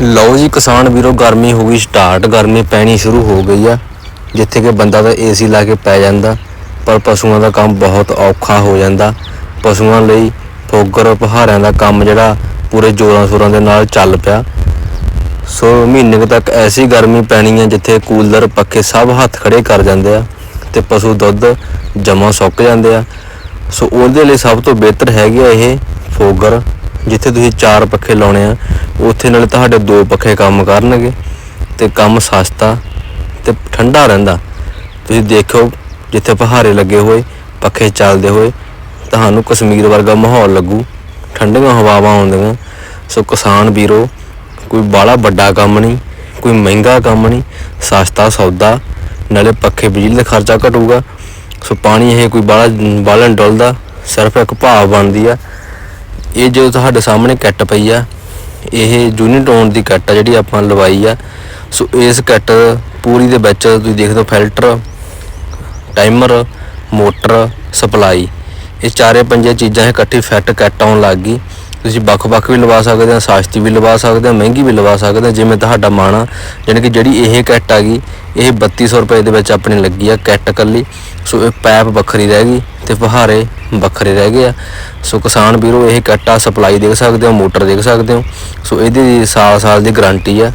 ਲਓ ਜੀ, ਕਿਸਾਨ ਵੀਰੋ, ਗਰਮੀ ਹੋ ਗਈ ਸਟਾਰਟ ਗਰਮੀ ਪੈਣੀ ਸ਼ੁਰੂ ਹੋ ਗਈ ਆ। ਜਿੱਥੇ ਕਿ ਬੰਦਾ ਤਾਂ ਏਸੀ ਲਾ ਕੇ ਪੈ ਜਾਂਦਾ, ਪਰ ਪਸ਼ੂਆਂ ਦਾ ਕੰਮ ਬਹੁਤ ਔਖਾ ਹੋ ਜਾਂਦਾ। ਪਸ਼ੂਆਂ ਲਈ ਫੋਗਰ ਪਹਾੜਿਆਂ ਦਾ ਕੰਮ ਜਿਹੜਾ ਪੂਰੇ ਜੋਰਾਂ ਸ਼ੋਰਾਂ ਦੇ ਨਾਲ ਚੱਲ ਪਿਆ। ਸੋ ਮਹੀਨੇ ਤੱਕ ਐਸੀ ਗਰਮੀ ਪੈਣੀ ਹੈ ਜਿੱਥੇ ਕੂਲਰ ਪੱਖੇ ਸਭ ਹੱਥ ਖੜੇ ਕਰ ਜਾਂਦੇ ਆ ਤੇ ਪਸ਼ੂ ਦੁੱਧ ਜਮਾ ਸੁੱਕ ਜਾਂਦੇ ਆ। ਸੋ ਉਹਦੇ ਲਈ ਸਭ ਤੋਂ ਬਿਹਤਰ ਹੈਗੇ ਆ ਇਹ ਫੋਗਰ, ਜਿੱਥੇ ਤੁਸੀਂ ਚਾਰ ਪੱਖੇ ਲਾਉਣੇ ਆ। ਉੱਥੇ ਨਾਲੇ ਤੁਹਾਡੇ ਦੋ ਪੱਖੇ ਕੰਮ ਕਰਨਗੇ ਤੇ ਕੰਮ ਸਸਤਾ ਤੇ ਠੰਡਾ ਰਹਿੰਦਾ। ਤੁਸੀਂ ਦੇਖੋ ਜਿੱਥੇ ਪਹਾੜੇ ਲੱਗੇ ਹੋਏ, ਪੱਖੇ ਚੱਲਦੇ ਹੋਏ, ਤੁਹਾਨੂੰ ਕਸ਼ਮੀਰ ਵਰਗਾ ਮਾਹੌਲ ਲੱਗੂ। ਠੰਡੀਆਂ ਹਵਾਵਾਂ ਆਉਂਦੀਆਂ। ਸੋ ਕਿਸਾਨ ਵੀਰੋ, ਕੋਈ ਬਾਲਾ ਵੱਡਾ ਕੰਮ ਨਹੀਂ, ਕੋਈ ਮਹਿੰਗਾ ਕੰਮ ਨਹੀਂ, ਸਸਤਾ ਸੌਦਾ, ਨਾਲੇ ਪੱਖੇ ਬਿਜਲੀ ਦਾ ਖਰਚਾ ਘਟੂਗਾ। ਸੋ ਪਾਣੀ ਇਹ ਕੋਈ ਬਾਲਾ ਬਾਲਣ ਡੁੱਲਦਾ, ਸਿਰਫ ਇੱਕ ਭਾਵ ਬਣਦੀ ਆ। ਇਹ ਜੋ ਤੁਹਾਡੇ ਸਾਹਮਣੇ ਕੱਟ ਪਈ ਆ ਇਹ ਯੂਨਿਟ ਓਨ ਦੀ ਕਿੱਟ ਆ ਜਿਹੜੀ ਆਪਾਂ ਲਵਾਈ ਆ। ਸੋ ਇਸ ਕਿੱਟ ਪੂਰੀ ਦੇ ਵਿੱਚ ਤੁਸੀਂ ਦੇਖਦੇ ਹੋ ਫਿਲਟਰ ਟਾਈਮਰ ਮੋਟਰ ਸਪਲਾਈ ਇਹ ਚਾਰੇ ਪੰਜੇ ਚੀਜ਼ਾਂ ਇਕੱਠੀ ਫਿੱਟ ਕਿੱਟ ਆਉਣ ਲੱਗ ਗਈ। ਤੁਸੀਂ ਵੱਖ-ਵੱਖ ਵੀ ਲਵਾ ਸਕਦੇ ਆ ਸਾਸ਼ਤੀ ਵੀ ਲਵਾ ਸਕਦੇ ਆ ਮਹਿੰਗੀ ਵੀ ਲਵਾ ਸਕਦੇ ਆ ਜਿਵੇਂ ਤੁਹਾਡਾ ਮਨ ਆ। ਯਾਨੀ ਕਿ ਜਿਹੜੀ ਇਹ ਕਿੱਟ ਆ ਗਈ, ਇਹ 3200 ਰੁਪਏ ਦੇ ਵਿੱਚ ਆਪਣੀ ਲੱਗੀ ਆ ਕਿੱਟ ਕੱਲੀ ਸੋ ਇਹ ਪੈਪ ਵੱਖਰੀ ਰਹਿ ਗਈ। ਤੇ ਫਹਾਰੇ ਵੱਖਰੇ ਰਹਿ ਗਏ ਆ। ਸੋ ਕਿਸਾਨ ਵੀਰੋ, ਇਹ ਕਿੱਟ ਆ ਸਪਲਾਈ ਦੇਖ ਸਕਦੇ ਹੋ, ਮੋਟਰ ਦੇਖ ਸਕਦੇ ਹੋ। ਸੋ ਇਹਦੀ ਸਾਲ-ਸਾਲ ਦੀ ਗਾਰੰਟੀ ਆ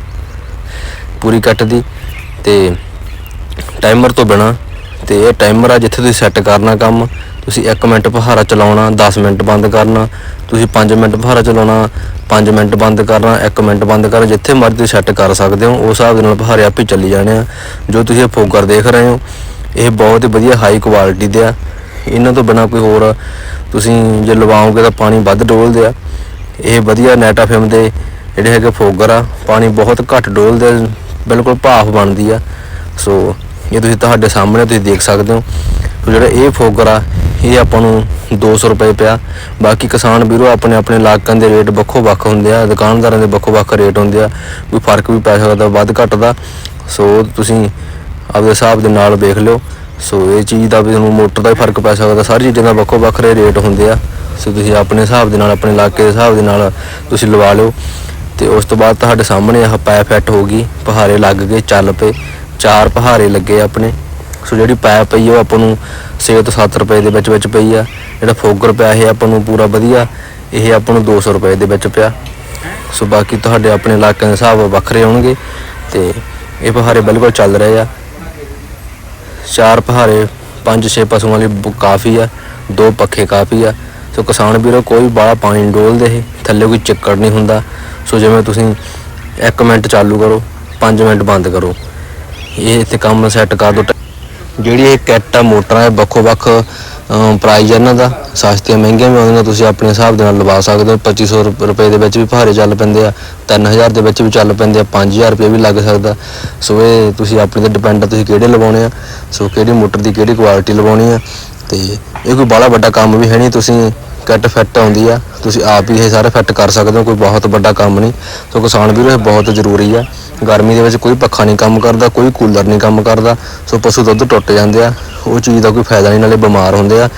ਪੂਰੀ ਕੱਟ ਦੀ। ਤੇ ਟਾਈਮਰ ਤੋਂ ਬਿਨਾ ਤੇ ਇਹ ਟਾਈਮਰ ਆ ਜਿੱਥੇ ਤੁਸੀਂ ਸੈੱਟ ਕਰਨਾ ਕੰਮ, ਤੁਸੀਂ 1 ਮਿੰਟ ਪਹਾਰਾ ਚਲਾਉਣਾ 10 ਮਿੰਟ ਬੰਦ ਕਰਨਾ, ਤੁਸੀਂ 5 ਮਿੰਟ ਪਹਾਰਾ ਚਲਾਉਣਾ 5 ਮਿੰਟ ਬੰਦ ਕਰਨਾ 1 ਮਿੰਟ ਬੰਦ ਕਰਨਾ, ਜਿੱਥੇ ਮਰਜ਼ੀ ਸੈੱਟ ਕਰ ਸਕਦੇ ਹੋ। ਉਸ ਹਿਸਾਬ ਦੇ ਨਾਲ ਪਹਾਰੇ ਆਪੇ ਚੱਲੀ ਜਾਣੇ ਆ। ਜੋ ਤੁਸੀਂ ਇਹ ਫੋਕਰ ਦੇਖ ਰਹੇ ਹੋ, ਇਹ ਬਹੁਤ ਹੀ ਵਧੀਆ ਹਾਈ ਕੁਆਲਿਟੀ ਦੇ ਆ। ਇਹਨਾਂ ਤੋਂ ਬਿਨਾ ਕੋਈ ਹੋਰ ਤੁਸੀਂ ਜੇ ਲਵਾਓਗੇ ਤਾਂ ਪਾਣੀ ਵੱਧ ਡੋਲਦੇ ਆ। ਇਹ ਵਧੀਆ ਨੈਟਾ ਫਿਮ ਦੇ ਜਿਹੜੇ ਹੈਗੇ ਫੋਗਰ ਆ ਪਾਣੀ ਬਹੁਤ ਘੱਟ ਡੋਲਦੇ ਆ, ਬਿਲਕੁਲ ਭਾਫ ਬਣਦੀ ਆ। ਸੋ ਇਹ ਤੁਸੀਂ ਤੁਹਾਡੇ ਸਾਹਮਣੇ ਤੁਸੀਂ ਦੇਖ ਸਕਦੇ ਹੋ। ਸੋ ਜਿਹੜਾ ਇਹ ਫੋਗਰ ਆ ਇਹ ਆਪਾਂ ਨੂੰ 200 ਰੁਪਏ ਪਿਆ। ਬਾਕੀ ਕਿਸਾਨ ਵੀਰੋ ਆਪਣੇ ਆਪਣੇ ਇਲਾਕਿਆਂ ਦੇ ਰੇਟ ਵੱਖੋ ਵੱਖ ਹੁੰਦੇ ਆ ਦੁਕਾਨਦਾਰਾਂ ਦੇ ਵੱਖੋ ਵੱਖ ਰੇਟ ਹੁੰਦੇ ਆ। ਕੋਈ ਫ਼ਰਕ ਵੀ ਪੈ ਸਕਦਾ ਵੱਧ ਘੱਟ ਦਾ ਸੋ ਤੁਸੀਂ ਆਪਦੇ ਹਿਸਾਬ ਦੇ ਨਾਲ ਵੇਖ ਲਿਓ। ਸੋ ਇਹ ਚੀਜ਼ ਦਾ ਵੀ ਤੁਹਾਨੂੰ ਮੋਟਰ ਦਾ ਵੀ ਫ਼ਰਕ ਪੈ ਸਕਦਾ। ਸਾਰੀ ਚੀਜ਼ਾਂ ਦਾ ਵੱਖੋ ਵੱਖਰੇ ਰੇਟ ਹੁੰਦੇ ਆ। ਸੋ ਤੁਸੀਂ ਆਪਣੇ ਹਿਸਾਬ ਦੇ ਨਾਲ, ਆਪਣੇ ਇਲਾਕੇ ਦੇ ਹਿਸਾਬ ਦੇ ਨਾਲ ਤੁਸੀਂ ਲਵਾ ਲਿਓ। ਤੇ ਉਸ ਤੋਂ ਬਾਅਦ ਤੁਹਾਡੇ ਸਾਹਮਣੇ ਆਹ ਪੈਪ ਫਿੱਟ ਹੋ ਗਈ। ਪਹਾਰੇ ਲੱਗ ਗਏ, ਚੱਲ ਪਏ। ਚਾਰ ਪਹਾਰੇ ਲੱਗੇ ਆਪਣੇ। ਸੋ ਜਿਹੜੀ ਪੈਪ ਪਈ ਆ, ਉਹ ਆਪਾਂ ਨੂੰ 6 ਤੋਂ 7 ਰੁਪਏ ਦੇ ਵਿੱਚ ਵਿੱਚ ਪਈ ਆ। ਜਿਹੜਾ ਫੋਗਰ ਪਿਆ, ਇਹ ਆਪਾਂ ਨੂੰ ਪੂਰਾ ਵਧੀਆ। ਇਹ ਆਪਾਂ ਨੂੰ 200 ਰੁਪਏ ਦੇ ਵਿੱਚ ਪਿਆ। ਸੋ ਬਾਕੀ ਤੁਹਾਡੇ ਆਪਣੇ ਇਲਾਕੇ ਦੇ ਹਿਸਾਬ ਵੱਖਰੇ ਹੋਣਗੇ। ਤੇ ਇਹ ਪਹਾਰੇ ਬਿਲਕੁਲ ਚੱਲ ਰਹੇ ਆ। ਚਾਰ ਪਹਾੜੇ, ਪੰਜ, ਛੇ ਪਸ਼ੂਆਂ ਲਈ ਕਾਫੀ ਆ, ਦੋ ਪੱਖੇ ਕਾਫੀ ਆ। ਸੋ ਕਿਸਾਨ ਵੀਰੋ, ਕੋਈ ਬਾਹਲਾ ਪਾਣੀ ਨੀ ਡੋਲਦੇ ਇਹ, ਥੱਲੇ ਕੋਈ ਚੱਕੜ ਨਹੀਂ ਹੁੰਦਾ। ਸੋ ਜਿਵੇਂ ਤੁਸੀਂ 1 ਮਿੰਟ ਚਾਲੂ ਕਰੋ 5 ਮਿੰਟ ਬੰਦ ਕਰੋ। ਇਹ ਇੱਥੇ ਕੰਮ ਸੈੱਟ ਕਰ ਦੋ। ਜਿਹੜੀ ਇਹ ਕਿੱਟ ਮੋਟਰਾਂ ਹੈ ਵੱਖੋ ਵੱਖ ਪ੍ਰਾਈਜ਼ ਇਹਨਾਂ ਦਾ, ਸਸਤੀਆਂ ਮਹਿੰਗੀਆਂ ਵੀ ਆਉਂਦੀਆਂ, ਤੁਸੀਂ ਆਪਣੇ ਹਿਸਾਬ ਦੇ ਨਾਲ ਲਵਾ ਸਕਦੇ ਹੋ। 2500 ਰੁਪ- ਰੁਪਏ ਦੇ ਵਿੱਚ ਵੀ ਭਾਰੇ ਚੱਲ ਪੈਂਦੇ ਆ 3000 ਦੇ ਵਿੱਚ ਵੀ ਚੱਲ ਪੈਂਦੇ ਆ 5000 ਰੁਪਏ ਵੀ ਲੱਗ ਸਕਦਾ। ਸੋ ਇਹ ਤੁਸੀਂ ਆਪਣੇ ਤੇ ਡਿਪੈਂਡ ਆ, ਤੁਸੀਂ ਕਿਹੜੇ ਲਵਾਉਣੇ ਆ, ਸੋ ਕਿਹੜੀ ਮੋਟਰ ਦੀ ਕਿਹੜੀ ਕੁਆਲਿਟੀ ਲਵਾਉਣੀ ਆ, ਤੇ ਇਹ ਕੋਈ ਬਾਹਲਾ ਵੱਡਾ ਕੰਮ ਵੀ ਹੈ ਨਹੀਂ, ਤੁਸੀਂ ਕਿੱਟ ਫਿੱਟ ਆਉਂਦੀ ਆ। ਤੁਸੀਂ ਆਪ ਹੀ ਇਹ ਸਾਰੇ ਫਿੱਟ ਕਰ ਸਕਦੇ ਹੋ, ਕੋਈ ਬਹੁਤ ਵੱਡਾ ਕੰਮ ਨਹੀਂ। ਸੋ ਕਿਸਾਨ ਵੀਰੋ, ਇਹ ਬਹੁਤ ਜ਼ਰੂਰੀ ਆ। ਗਰਮੀ ਦੇ ਵਿੱਚ ਕੋਈ ਪੱਖਾ ਨਹੀਂ ਕੰਮ ਕਰਦਾ, ਕੋਈ ਕੂਲਰ ਨਹੀਂ ਕੰਮ ਕਰਦਾ। ਸੋ ਪਸ਼ੂ ਦੁੱਧ ਟੁੱਟ ਜਾਂਦੇ ਆ। ਉਹ ਚੀਜ਼ ਦਾ ਕੋਈ ਫਾਇਦਾ ਨਹੀਂ, ਨਾਲੇ ਬਿਮਾਰ ਹੁੰਦੇ ਆ।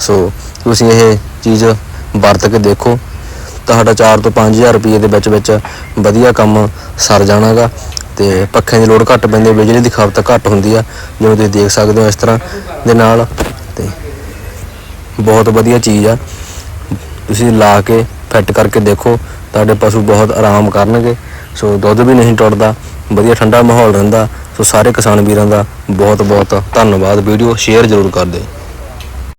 ਸੋ ਤੁਸੀਂ ਇਹ ਚੀਜ਼ ਵਰਤ ਕੇ ਦੇਖੋ। ਤੁਹਾਡਾ 4 ਤੋਂ 5000 ਰੁਪਏ ਦੇ ਵਿੱਚ ਵਿੱਚ ਵਧੀਆ ਕੰਮ ਸਰ ਜਾਣਾਗਾ। ਤੇ ਪੱਖਿਆਂ ਦੀ ਲੋੜ ਘੱਟ ਪੈਂਦੀ ਹੈ ਬਿਜਲੀ ਦੀ ਖਪਤ ਘੱਟ ਹੁੰਦੀ ਆ। ਜਿਵੇਂ ਤੁਸੀਂ ਦੇਖ ਸਕਦੇ ਹੋ ਇਸ ਤਰ੍ਹਾਂ ਦੇ ਨਾਲ। ਤੇ ਬਹੁਤ ਵਧੀਆ ਚੀਜ਼ ਆ। ਤੁਸੀਂ ਲਾ ਕੇ ਫਿੱਟ ਕਰਕੇ ਦੇਖੋ, ਤੁਹਾਡੇ ਪਸ਼ੂ ਬਹੁਤ ਆਰਾਮ ਕਰਨਗੇ। ਸੋ ਦੁੱਧ ਵੀ ਨਹੀਂ ਟੁੱਟਦਾ, ਵਧੀਆ ਠੰਡਾ ਮਾਹੌਲ ਰਹਿੰਦਾ। ਸੋ ਸਾਰੇ ਕਿਸਾਨ ਵੀਰਾਂ ਦਾ ਬਹੁਤ ਬਹੁਤ ਧੰਨਵਾਦ। ਵੀਡੀਓ ਸ਼ੇਅਰ ਜ਼ਰੂਰ ਕਰ ਦਿਓ।